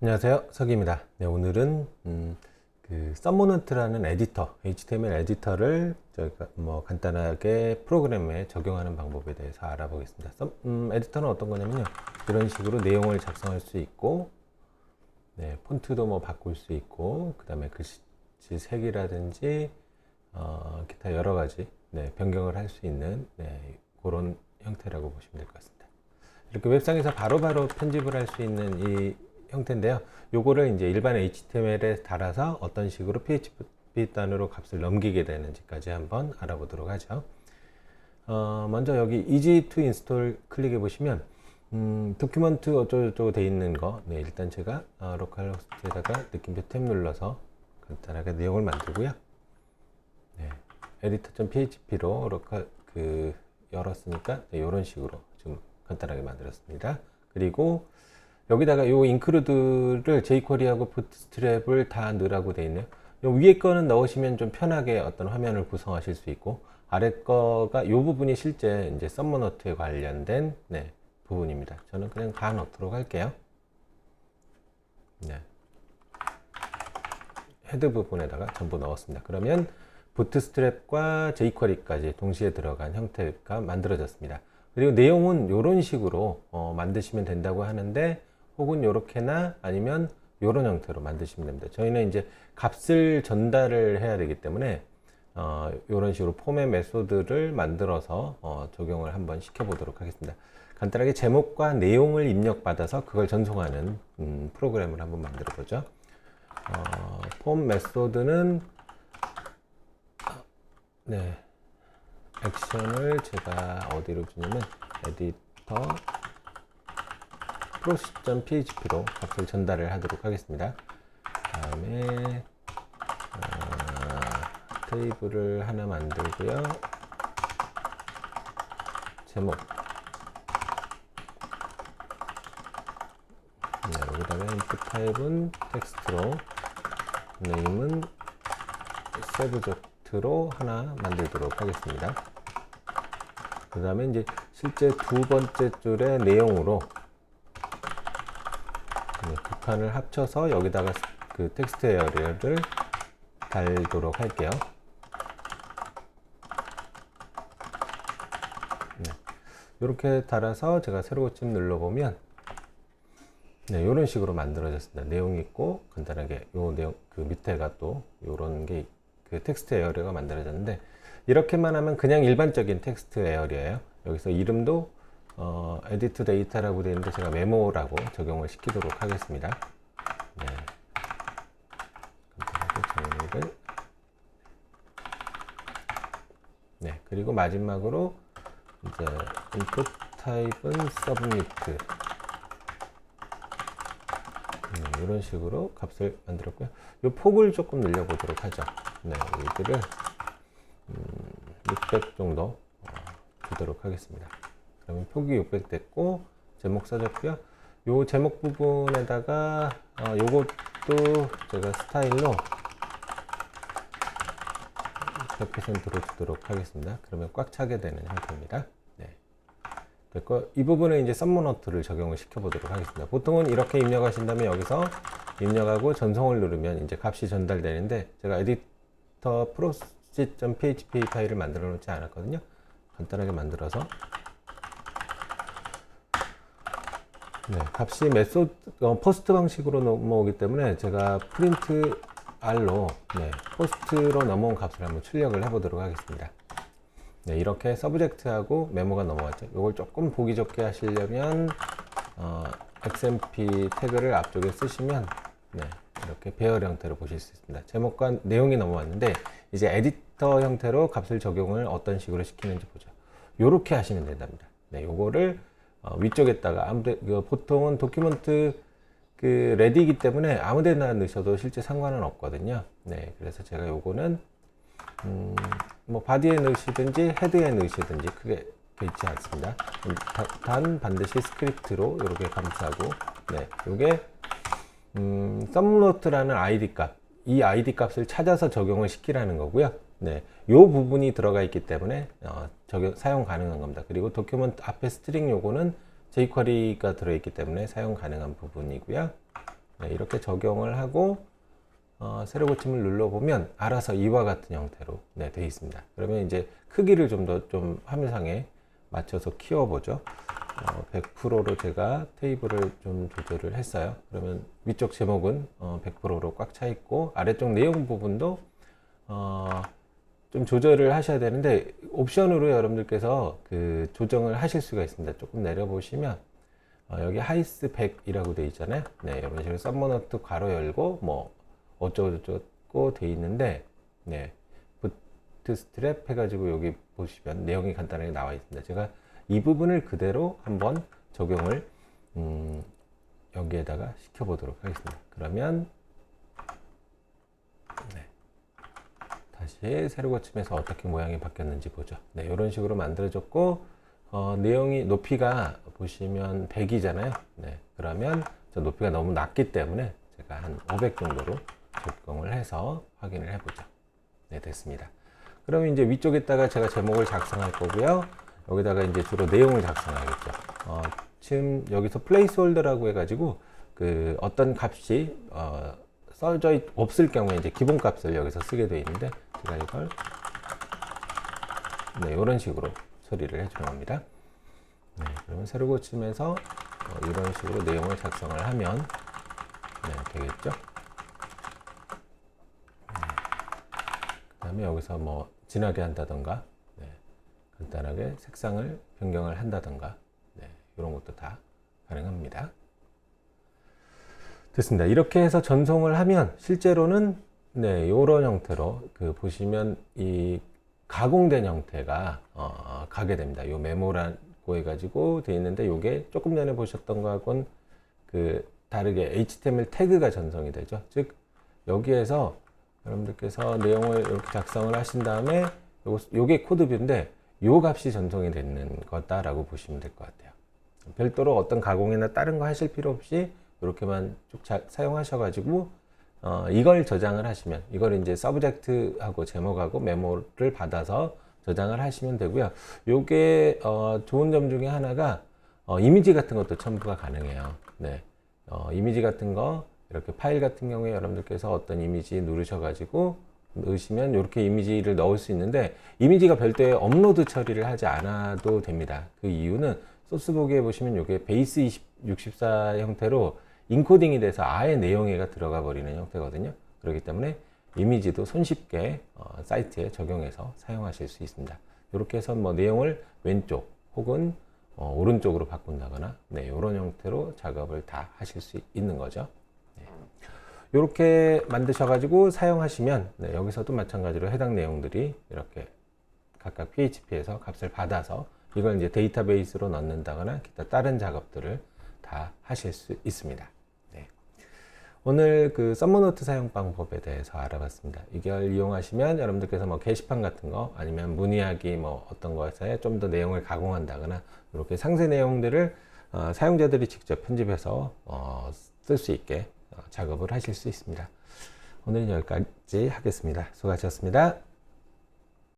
안녕하세요. 석입니다. 네, 오늘은 음, 그 썸모넌트라는 에디터, HTML 에디터를 저희가 뭐 간단하게 프로그램에 적용하는 방법에 대해서 알아보겠습니다. 썸, 음, 에디터는 어떤 거냐면요. 이런 식으로 내용을 작성할 수 있고, 네, 폰트도 뭐 바꿀 수 있고, 그 다음에 글씨 색이라든지, 어, 기타 여러 가지 네, 변경을 할 수 있는 네, 그런 형태라고 보시면 될 것 같습니다. 이렇게 웹상에서 바로바로 편집을 할 수 있는 이 형태인데요. 요거를 이제 일반 HTML에 달아서 어떤 식으로 PHP 단으로 값을 넘기게 되는지까지 한번 알아보도록 하죠. 어, 먼저 여기 easy to install 클릭해 보시면 음, 도큐먼트 어쩌고저쩌고 돼 있는 거 네, 일단 제가 어, 로컬 호스트에다가 느낌표 탭 눌러서 간단하게 내용을 만들고요. 네, editor.php로 로컬 그 열었으니까 네, 이런 식으로 좀 간단하게 만들었습니다. 그리고 여기다가 요 인크루드를 jQuery하고 부트스트랩을 다 넣으라고 되어 있네요. 요 위에 거는 넣으시면 좀 편하게 어떤 화면을 구성하실 수 있고 아래 거가 요 부분이 실제 이제 썸머너트에 관련된 네, 부분입니다. 저는 그냥 다 넣도록 할게요. 네. 헤드 부분에다가 전부 넣었습니다. 그러면 부트스트랩과 jQuery까지 동시에 들어간 형태가 만들어졌습니다. 그리고 내용은 이런 식으로 어, 만드시면 된다고 하는데 혹은 이렇게나 아니면 이런 형태로 만드시면 됩니다. 저희는 이제 값을 전달을 해야 되기 때문에 어, 이런 식으로 포맷 메소드를 만들어서 어, 적용을 한번 시켜보도록 하겠습니다. 간단하게 제목과 내용을 입력받아서 그걸 전송하는 음, 프로그램을 한번 만들어 보죠. 어, 폼 메소드는 네 액션을 제가 어디로 주냐면 에디터 process.php로 값을 전달을 하도록 하겠습니다. 다음에 어, 테이블을 하나 만들고요. 제목 네, 여기다가 input 타입은 텍스트로 네임은 서브젝트로 하나 만들도록 하겠습니다. 그 다음에 이제 실제 두 번째 줄의 내용으로 네, 두 칸을 합쳐서 여기다가 그 텍스트 에어리어를 달도록 할게요. 네, 이렇게 달아서 제가 새로 고침 눌러보면 네, 이런 식으로 만들어졌습니다. 내용 있고 간단하게 요 내용 그 밑에가 또 이런 게 그 텍스트 에어리어가 만들어졌는데 이렇게만 하면 그냥 일반적인 텍스트 에어리어예요. 여기서 이름도 어, 에디트 데이터라고 되어 있는데 제가 메모라고 적용을 시키도록 하겠습니다. 네. 정리를 네, 그리고 마지막으로 이제 input 타입은 submit 네, 이런 식으로 값을 만들었고요. 이 폭을 조금 늘려보도록 하죠. 네, 이들을 음, 600 정도 어, 주도록 하겠습니다. 그러면 표기 600 됐고 제목 써졌고요. 요 제목 부분에다가 어, 요것도 제가 스타일로 100%로 주도록 하겠습니다. 그러면 꽉 차게 되는 형태입니다. 네. 됐고 이 부분은 이제 썸모너트를 적용을 시켜보도록 하겠습니다. 보통은 이렇게 입력하신 다음에 여기서 입력하고 전송을 누르면 이제 값이 전달되는데 제가 에디터 프로시.php 파일을 만들어 놓지 않았거든요. 간단하게 만들어서 네, 값이 메소드 어, 포스트 방식으로 넘어오기 때문에 제가 프린트 R로 네, 포스트로 넘어온 값을 한번 출력을 해보도록 하겠습니다. 네, 이렇게 서브젝트하고 메모가 넘어갔죠. 이걸 조금 보기 좋게 하시려면 어, XMP 태그를 앞쪽에 쓰시면 네, 이렇게 배열 형태로 보실 수 있습니다. 제목과 내용이 넘어왔는데 이제 에디터 형태로 값을 적용을 어떤 식으로 시키는지 보죠. 이렇게 하시면 된답니다. 네, 요거를 어, 위쪽에다가 아무데 그 보통은 도큐먼트 그 레디이기 때문에 아무데나 넣으셔도 실제 상관은 없거든요. 네, 그래서 제가 요거는 음, 뭐 바디에 넣으시든지 헤드에 넣으시든지 크게 있지 않습니다. 다, 단 반드시 스크립트로 이렇게 감싸고 네, 요게 음, 썸노트라는 ID 값, 이 ID 값을 찾아서 적용을 시키라는 거고요. 네, 요 부분이 들어가 있기 때문에 어, 적용 사용 가능한 겁니다. 그리고 도큐먼트 앞에 스트링 요거는 jQuery가 들어있기 때문에 사용 가능한 부분이고요. 네, 이렇게 적용을 하고 어, 세로 고침을 눌러보면 알아서 이와 같은 형태로 네, 되어 있습니다. 그러면 이제 크기를 좀 더좀 화면상에 맞춰서 키워보죠. 어, 100%로 제가 테이블을 좀 조절을 했어요. 그러면 위쪽 제목은 어, 100%로 꽉 차 있고 아래쪽 내용 부분도 어, 좀 조절을 하셔야 되는데 옵션으로 여러분들께서 그 조정을 하실 수가 있습니다. 조금 내려보시면 어, 여기 하이스 100이라고 되어 있잖아요. 네, 이런 식으로 썸머너트 괄호 열고 뭐 어쩌고저쩌고 돼 있는데 네, 부트 스트랩 해가지고 여기 보시면 내용이 간단하게 나와 있습니다. 제가 이 부분을 그대로 한번 적용을 음, 여기에다가 시켜보도록 하겠습니다. 그러면 네. 다시 세로 고침에서 어떻게 모양이 바뀌었는지 보죠. 네, 이런 식으로 만들어졌고 어, 내용이 높이가 보시면 100이잖아요. 네, 그러면 저 높이가 너무 낮기 때문에 제가 한 500 정도로 적용을 해서 확인을 해보죠. 네, 됐습니다. 그러면 이제 위쪽에다가 제가 제목을 작성할 거고요. 여기다가 이제 주로 내용을 작성하겠죠. 어, 지금 여기서 플레이스홀더라고 해가지고 그 어떤 값이 어, 써져 있, 없을 경우에 이제 기본 값을 여기서 쓰게 되어 있는데 제가 이걸 네, 이런 식으로 처리를 해주는 겁니다. 네, 그러면 세로 고침에서 어, 이런 식으로 내용을 작성을 하면 네, 되겠죠. 그 다음에 여기서 뭐 진하게 한다던가 네, 간단하게 색상을 변경을 한다던가 네, 이런 것도 다 가능합니다. 됐습니다. 이렇게 해서 전송을 하면 실제로는 네, 이런 형태로 그 보시면 이 가공된 형태가 어, 가게 됩니다. 이 메모라고 해가지고 되어 있는데 이게 조금 전에 보셨던 거하고는 그 다르게 HTML 태그가 전송이 되죠. 즉 여기에서 여러분들께서 내용을 이렇게 작성을 하신 다음에 요거, 요게 코드뷰인데 요 값이 전송이 되는 거다라고 보시면 될 것 같아요. 별도로 어떤 가공이나 다른 거 하실 필요 없이 이렇게만 쭉 자, 사용하셔가지고 어, 이걸 저장을 하시면 이걸 이제 서브젝트하고 제목하고 메모를 받아서 저장을 하시면 되고요. 요게 어, 좋은 점 중에 하나가 어, 이미지 같은 것도 첨부가 가능해요. 네, 어, 이미지 같은 거 이렇게 파일 같은 경우에 여러분들께서 어떤 이미지 누르셔가지고 넣으시면 이렇게 이미지를 넣을 수 있는데 이미지가 별도의 업로드 처리를 하지 않아도 됩니다. 그 이유는 소스북에 보시면 이게 베이스 20, 64 형태로 인코딩이 돼서 아예 내용에가 들어가 버리는 형태거든요. 그렇기 때문에 이미지도 손쉽게 어, 사이트에 적용해서 사용하실 수 있습니다. 이렇게 해서 뭐 내용을 왼쪽 혹은 어, 오른쪽으로 바꾼다거나 네, 이런 형태로 작업을 다 하실 수 있는 거죠. 이렇게 만드셔가지고 사용하시면 네, 여기서도 마찬가지로 해당 내용들이 이렇게 각각 PHP에서 값을 받아서 이걸 이제 데이터베이스로 넣는다거나 기타 다른 작업들을 다 하실 수 있습니다. 네. 오늘 그 썸머노트 사용 방법에 대해서 알아봤습니다. 이걸 이용하시면 여러분들께서 뭐 게시판 같은 거 아니면 문의하기 뭐 어떤 것에 좀 더 내용을 가공한다거나 이렇게 상세 내용들을 어, 사용자들이 직접 편집해서 어, 쓸 수 있게 어, 작업을 하실 수 있습니다. 오늘은 여기까지 하겠습니다. 수고하셨습니다.